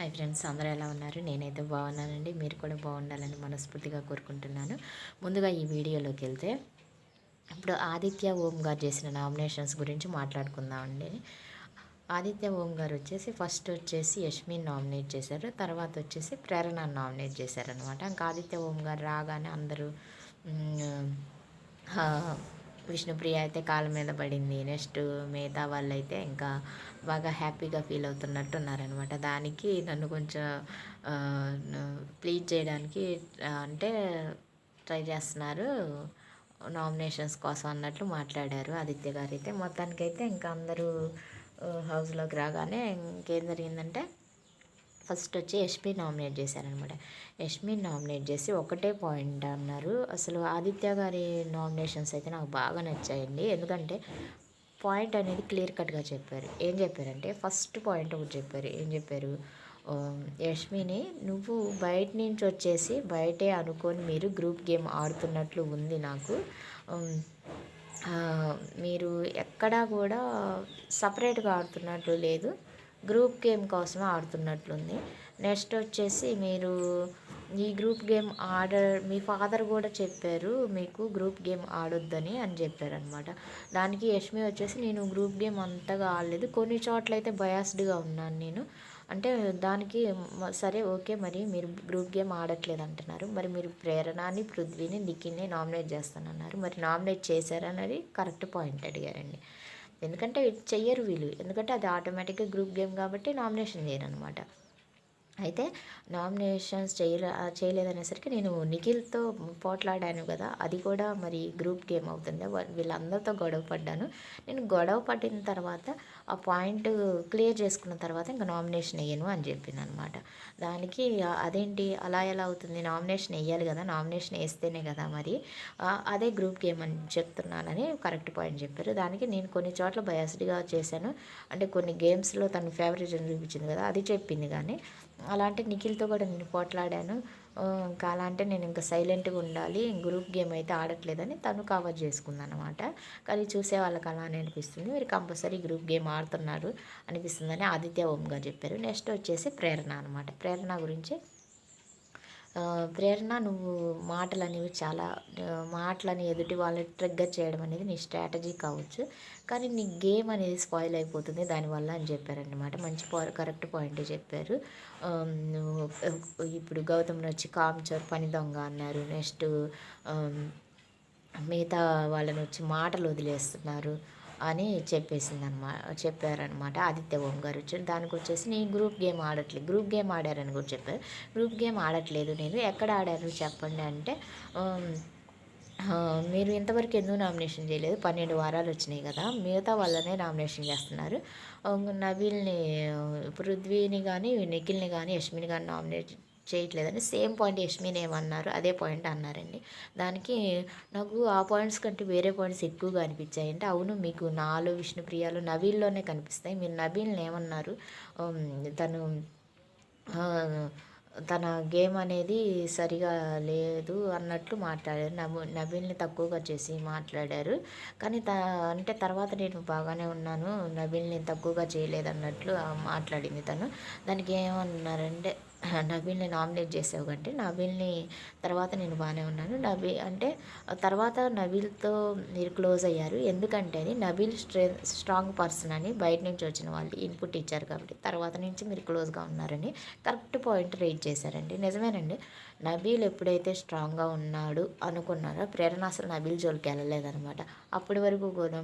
Hi friends అందరూ ఎలా ఉన్నారు? నేనైతే బాగున్నానండి. మీరు కూడా బాగుండాలని మనస్ఫూర్తిగా కోరుకుంటున్నాను. ముందుగా ఈ వీడియోలోకి వెళ్తే ఇప్పుడు ఆదిత్య ఓం గారు చేసిన నామినేషన్స్ గురించి మాట్లాడుకుందామండి. ఆదిత్య ఓం గారు వచ్చేసి ఫస్ట్ వచ్చేసి యష్మిన్ నామినేట్ చేశారు. తర్వాత వచ్చేసి ప్రేరణ నామినేట్ చేశారనమాట ఇంకా ఆదిత్య ఓం గారు రాగానే అందరూ విష్ణుప్రియ అయితే కాళ్ళ మీద పడింది. నెక్స్ట్ మిగతా వాళ్ళు అయితే ఇంకా బాగా హ్యాపీగా ఫీల్ అవుతున్నట్టు ఉన్నారనమాట దానికి నన్ను కొంచెం ప్లీజ్ చేయడానికి అంటే ట్రై చేస్తున్నారు. నామినేషన్స్ కోసం అన్నట్లు మాట్లాడారు ఆదిత్య గారు అయితే. మొత్తానికైతే ఇంకా అందరూ హౌస్లోకి రాగానే ఇంకేం జరిగిందంటే ఫస్ట్ వచ్చి యష్మి నామినేట్ చేశారనమాట. యష్మి నామినేట్ చేసి ఒకటే పాయింట్ అన్నారు. అసలు ఆదిత్య గారి నామినేషన్స్ అయితే నాకు బాగా నచ్చాయండి. ఎందుకంటే పాయింట్ అనేది క్లియర్ కట్గా చెప్పారు. ఏం చెప్పారంటే ఫస్ట్ పాయింట్ ఒకటి చెప్పారు. ఏం చెప్పారు? యష్మిని నువ్వు బయట నుంచి వచ్చేసి బయటే అనుకొని మీరు గ్రూప్ గేమ్ ఆడుతున్నట్లు ఉంది నాకు. మీరు ఎక్కడా కూడా సపరేట్గా ఆడుతున్నట్లు లేదు. గ్రూప్ గేమ్ కోసమే ఆడుతున్నట్లుంది. నెక్స్ట్ వచ్చేసి మీరు ఈ గ్రూప్ గేమ్ ఆడ మీ ఫాదర్ కూడా చెప్పారు మీకు గ్రూప్ గేమ్ ఆడొద్దని అని చెప్పారనమాట. దానికి యష్మి వచ్చేసి నేను గ్రూప్ గేమ్ అంతగా ఆడలేదు. కొన్ని చోట్ల అయితే బయాస్డ్గా ఉన్నాను నేను. అంటే దానికి సరే ఓకే మరి మీరు గ్రూప్ గేమ్ ఆడట్లేదు అంటున్నారు. మరి మీరు ప్రేరణని పృథ్వీని నిఖిల్ని నామినేట్ చేస్తానన్నారు. మరి నామినేట్ చేశారన్నది కరెక్ట్ పాయింట్ అడిగారండి. ఎందుకంటే చెయ్యరు వీళ్ళు. ఎందుకంటే అది ఆటోమేటిక్గా గ్రూప్ గేమ్ కాబట్టి నామినేషన్ చేయరు అనమాట అయితే నామినేషన్స్ చేయలే చేయలేదనేసరికి నేను నిఖిల్తో పోట్లాడాను కదా అది కూడా మరి గ్రూప్ గేమ్ అవుతుంది. వీళ్ళందరితో గొడవ పడ్డాను. నేను గొడవ పడిన తర్వాత ఆ పాయింట్ క్లియర్ చేసుకున్న తర్వాత ఇంకా నామినేషన్ వేయను అని చెప్పింది అనమాట దానికి అదేంటి? అలా ఎలా అవుతుంది? నామినేషన్ వేయాలి కదా నామినేషన్ వేస్తేనే కదా మరి అదే గ్రూప్ గేమ్ అని చెప్తున్నానని కరెక్ట్ పాయింట్ చెప్పారు. దానికి నేను కొన్ని చోట్ల బయాస్డ్గా చేశాను. అంటే కొన్ని గేమ్స్లో తను ఫేవరెట్ చూపించింది కదా అది చెప్పింది కానీ అలాంటి నిఖిల్తో కూడా నేను పోట్లాడాను. ఇంకా అలా అంటే నేను ఇంకా సైలెంట్గా ఉండాలి. గ్రూప్ గేమ్ అయితే ఆడట్లేదని తను కవర్ చేసుకుందనమాట కానీ చూసే వాళ్ళకి అలానే అనిపిస్తుంది. మీరు కంపల్సరీ గ్రూప్ గేమ్ ఆడుతున్నారు అనిపిస్తుందని ఆదిత్య ఓం గారు చెప్పారు. నెక్స్ట్ వచ్చేసి ప్రేరణ అనమాట ప్రేరణ గురించి ప్రేరణ నువ్వు మాటలు అనేవి చాలా మాటలని ఎదుటి వాళ్ళని ట్రిగ్గర్ చేయడం అనేది నీ స్ట్రాటజీ కావచ్చు. కానీ నీ గేమ్ అనేది స్పాయిల్ అయిపోతుంది దానివల్ల అని చెప్పారనమాట మంచి పా కరెక్ట్ పాయింట్ చెప్పారు. ఇప్పుడు గౌతమ్ వచ్చి కామ్చోర్ పని దొంగ అన్నారు. నెక్స్ట్ మిగతా వాళ్ళని వచ్చి మాటలు వదిలేస్తున్నారు. అని చెప్పేసింది అనమాట చెప్పారనమాట ఆదిత్య ఓం గారు వచ్చి దానికి వచ్చేసి నేను గ్రూప్ గేమ్ ఆడట్లేదు గ్రూప్ గేమ్ ఆడారని కూడా చెప్పారు. గ్రూప్ గేమ్ ఆడట్లేదు నేను. ఎక్కడ ఆడారు చెప్పండి అంటే మీరు ఇంతవరకు ఎందుకు నామినేషన్ చేయలేదు? పన్నెండు వారాలు వచ్చినాయి కదా మిగతా వాళ్ళనే నామినేషన్ చేస్తున్నారు. నవీల్ని పృథ్వీని కానీ నిఖిల్ని కానీ యష్మిని కానీ నామినేట్ చేయట్లేదని సేమ్ పాయింట్ యష్మిన్ ఏమన్నారు అదే పాయింట్ అన్నారండి. దానికి నాకు ఆ పాయింట్స్ కంటే వేరే పాయింట్స్ ఎక్కువగా అనిపించాయి అంటే అవును మీకు నాలో విష్ణుప్రియాలు నవీల్లోనే కనిపిస్తాయి. మీరు నవీల్ని ఏమన్నారు? తను తన గేమ్ అనేది సరిగా లేదు అన్నట్లు మాట్లాడారు. నవ్వు నవీల్ని తక్కువగా చేసి మాట్లాడారు. కానీ త అంటే తర్వాత నేను బాగానే ఉన్నాను. నవీల్ని తక్కువగా చేయలేదు అన్నట్లు మాట్లాడింది తను. దానికి ఏమన్నారంటే నవీల్ని నామినేట్ చేసావు కంటే నవీల్ని తర్వాత నేను బాగానే ఉన్నాను. నవీ అంటే తర్వాత నవీల్తో మీరు క్లోజ్ అయ్యారు. ఎందుకంటే అది నవీల్ స్ట్రే స్ట్రాంగ్ పర్సన్ అని బయట నుంచి వచ్చిన వాళ్ళు ఇన్పుట్ ఇచ్చారు కాబట్టి తర్వాత నుంచి మీరు క్లోజ్గా ఉన్నారని కరెక్ట్ పాయింట్ రేట్ చేశారండి. నిజమేనండి. నబీల్ ఎప్పుడైతే స్ట్రాంగ్గా ఉన్నాడు అనుకున్నారో ప్రేరణ అసలు నబీల్ జోలికి వెళ్ళలేదనమాట అప్పటి వరకు కూడా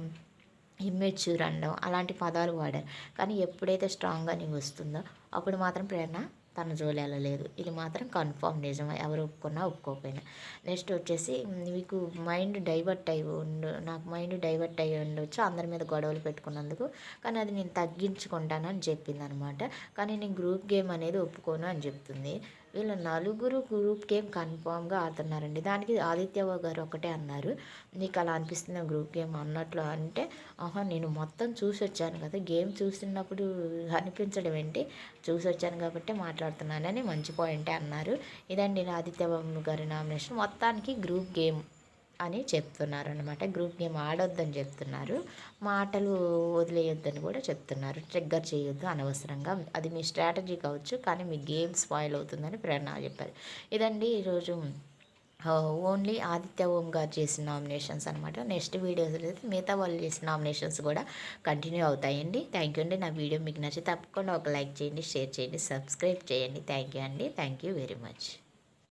ఇమ్మెచ్యూర్ అనడం అలాంటి పదాలు వాడారు. కానీ ఎప్పుడైతే స్ట్రాంగ్గా నీకు వస్తుందో అప్పుడు మాత్రం ప్రేరణ తన జోలి వెళ్ళలేదు ఇది మాత్రం కన్ఫర్మ్ నిజం ఎవరు ఒప్పుకున్నా ఒప్పుకోకపోయినా. నెక్స్ట్ వచ్చేసి మీకు మైండ్ డైవర్ట్ అయి ఉండు నాకు మైండ్ డైవర్ట్ అయ్యి ఉండొచ్చు. అందరి మీద గొడవలు పెట్టుకున్నందుకు. కానీ అది నేను తగ్గించుకుంటాను అని చెప్పింది అనమాట కానీ నేను గ్రూప్ గేమ్ అనేది ఒప్పుకోను అని చెప్తుంది. వీళ్ళ నలుగురు గ్రూప్ గేమ్ కన్ఫామ్గా ఆడుతున్నారండి. దానికి ఆదిత్య గారు ఒకటే అన్నారు. నీకు అలా అనిపిస్తుంది గ్రూప్ గేమ్ అన్నట్లు అంటే ఆహా నేను మొత్తం చూసి వచ్చాను కదా. గేమ్ చూస్తున్నప్పుడు అనిపించడం ఏంటి? చూసి వచ్చాను కాబట్టి మాట్లాడుతున్నానని మంచి పాయింటే అన్నారు. ఇదండి నా ఆదిత్య గారి నామినేషన్. మొత్తానికి గ్రూప్ గేమ్. అని చెప్తున్నారు అనమాట గ్రూప్ గేమ్ ఆడొద్దని చెప్తున్నారు. మాటలు వదిలేయొద్దని కూడా చెప్తున్నారు. ట్రిగ్గర్ చేయొద్దు అనవసరంగా. అది మీ స్ట్రాటజీ కావచ్చు కానీ మీ గేమ్ స్పాయిల్ అవుతుందని ప్రేరణ చెప్పారు. ఇదండి ఈరోజు ఓన్లీ ఆదిత్య ఓం గారు చేసిన నామినేషన్స్ అనమాట నెక్స్ట్ వీడియోస్ అయితే మిగతా వాళ్ళు చేసిన నామినేషన్స్ కూడా కంటిన్యూ అవుతాయండి. థ్యాంక్ యూ అండి. నా వీడియో మీకు నచ్చి తప్పకుండా ఒక లైక్ చేయండి షేర్ చేయండి సబ్స్క్రైబ్ చేయండి. థ్యాంక్ యూ అండి. Thank you very much.